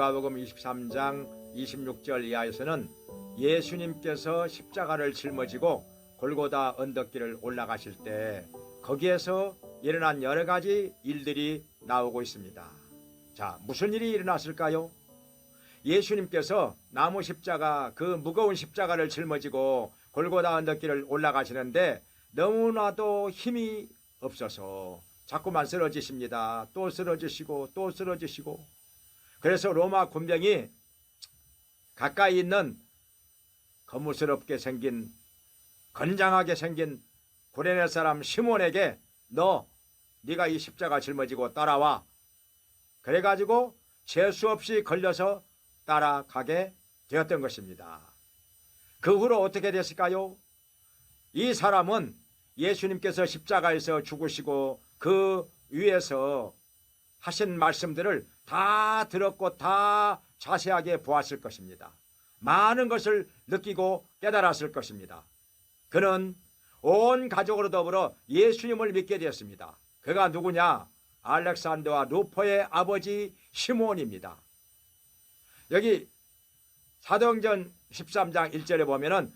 누가복음 23장 26절 이하에서는 예수님께서 십자가를 짊어지고 골고다 언덕길을 올라가실 때 거기에서 일어난 여러 가지 일들이 나오고 있습니다. 자, 무슨 일이 일어났을까요? 예수님께서 나무 십자가 그 무거운 십자가를 짊어지고 골고다 언덕길을 올라가시는데 너무나도 힘이 없어서 자꾸만 쓰러지십니다. 또 쓰러지시고 또 쓰러지시고 그래서 로마 군병이 가까이 있는 거무스럽게 생긴 건장하게 생긴 구레네 사람 시몬에게 너 네가 이 십자가 짊어지고 따라와 그래가지고 재수 없이 걸려서 따라가게 되었던 것입니다. 그 후로 어떻게 됐을까요? 이 사람은 예수님께서 십자가에서 죽으시고 그 위에서 하신 말씀들을 다 들었고 다 자세하게 보았을 것입니다. 많은 것을 느끼고 깨달았을 것입니다. 그는 온 가족으로 더불어 예수님을 믿게 되었습니다. 그가 누구냐? 알렉산더와 루퍼의 아버지 시몬입니다. 여기 사도행전 13장 1절에 보면은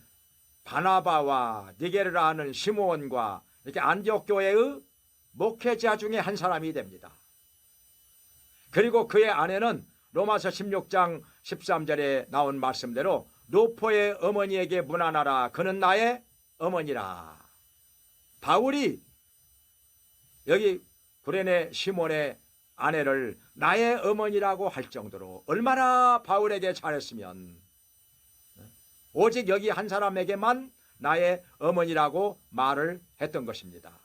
바나바와 니게르라 하는 시몬과 이렇게 안디옥 교회의 목회자 중에 한 사람이 됩니다. 그리고 그의 아내는 로마서 16장 13절에 나온 말씀대로 루포의 어머니에게 문안하라 그는 나의 어머니라. 바울이 여기 구레네 시몬의 아내를 나의 어머니라고 할 정도로 얼마나 바울에게 잘했으면 오직 여기 한 사람에게만 나의 어머니라고 말을 했던 것입니다.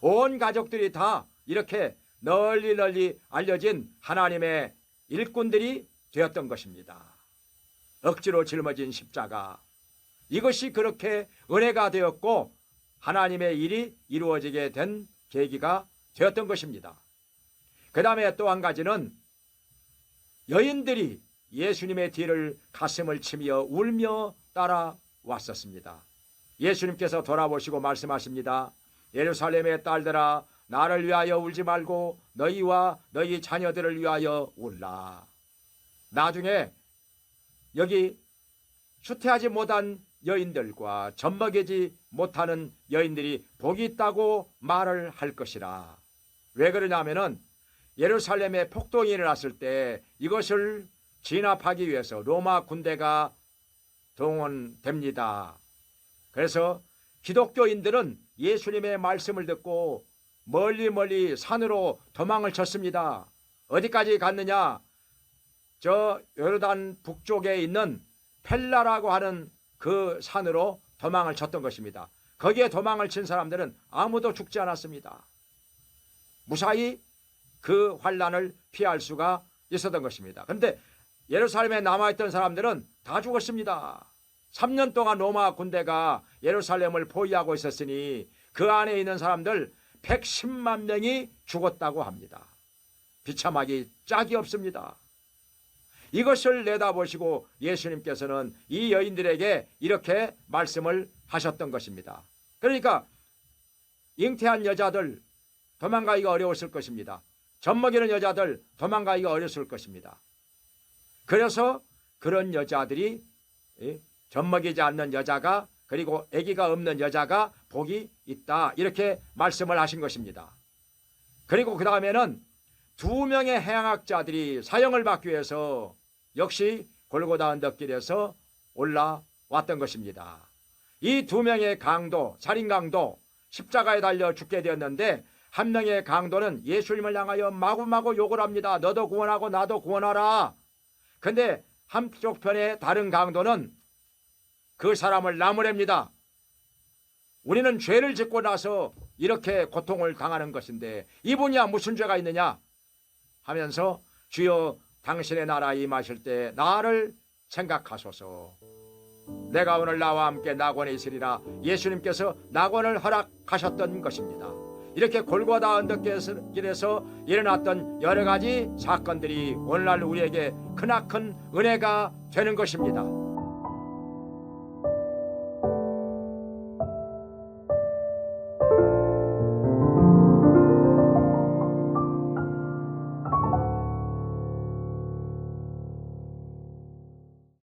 온 가족들이 다 이렇게 널리 널리 알려진 하나님의 일꾼들이 되었던 것입니다. 억지로 짊어진 십자가 이것이 그렇게 은혜가 되었고 하나님의 일이 이루어지게 된 계기가 되었던 것입니다. 그 다음에 또 한 가지는 여인들이 예수님의 뒤를 가슴을 치며 울며 따라왔었습니다. 예수님께서 돌아보시고 말씀하십니다. 예루살렘의 딸들아 나를 위하여 울지 말고 너희와 너희 자녀들을 위하여 울라. 나중에 여기 수태하지 못한 여인들과 젖먹이지 못하는 여인들이 복이 있다고 말을 할 것이라. 왜 그러냐면은 예루살렘에 폭동이 일어났을 때 이것을 진압하기 위해서 로마 군대가 동원됩니다. 그래서 기독교인들은 예수님의 말씀을 듣고 멀리 멀리 산으로 도망을 쳤습니다. 어디까지 갔느냐? 저 요르단 북쪽에 있는 펠라라고 하는 그 산으로 도망을 쳤던 것입니다. 거기에 도망을 친 사람들은 아무도 죽지 않았습니다. 무사히 그 환란을 피할 수가 있었던 것입니다. 그런데 예루살렘에 남아있던 사람들은 다 죽었습니다. 3년 동안 로마 군대가 예루살렘을 포위하고 있었으니 그 안에 있는 사람들 110만 명이 죽었다고 합니다. 비참하기 짝이 없습니다. 이것을 내다보시고 예수님께서는 이 여인들에게 이렇게 말씀을 하셨던 것입니다. 그러니까 잉태한 여자들 도망가기가 어려웠을 것입니다. 젖먹이는 여자들 도망가기가 어려웠을 것입니다. 그래서 그런 여자들이 예, 젖먹이지 않는 여자가 그리고 아기가 없는 여자가 복이 있다 이렇게 말씀을 하신 것입니다. 그리고 그 다음에는 두 명의 해양학자들이 사형을 받기 위해서 역시 골고다 언덕길에서 올라왔던 것입니다. 이 두 명의 강도, 살인 강도, 십자가에 달려 죽게 되었는데 한 명의 강도는 예수님을 향하여 마구마구 욕을 합니다. 너도 구원하고 나도 구원하라. 근데 한쪽 편의 다른 강도는 그 사람을 나무랍니다. 우리는 죄를 짓고 나서 이렇게 고통을 당하는 것인데 이분이야 무슨 죄가 있느냐 하면서 주여 당신의 나라 임하실 때 나를 생각하소서. 내가 오늘 나와 함께 낙원에 있으리라 예수님께서 낙원을 허락하셨던 것입니다. 이렇게 골고다 언덕길에서 일어났던 여러 가지 사건들이 오늘날 우리에게 크나큰 은혜가 되는 것입니다.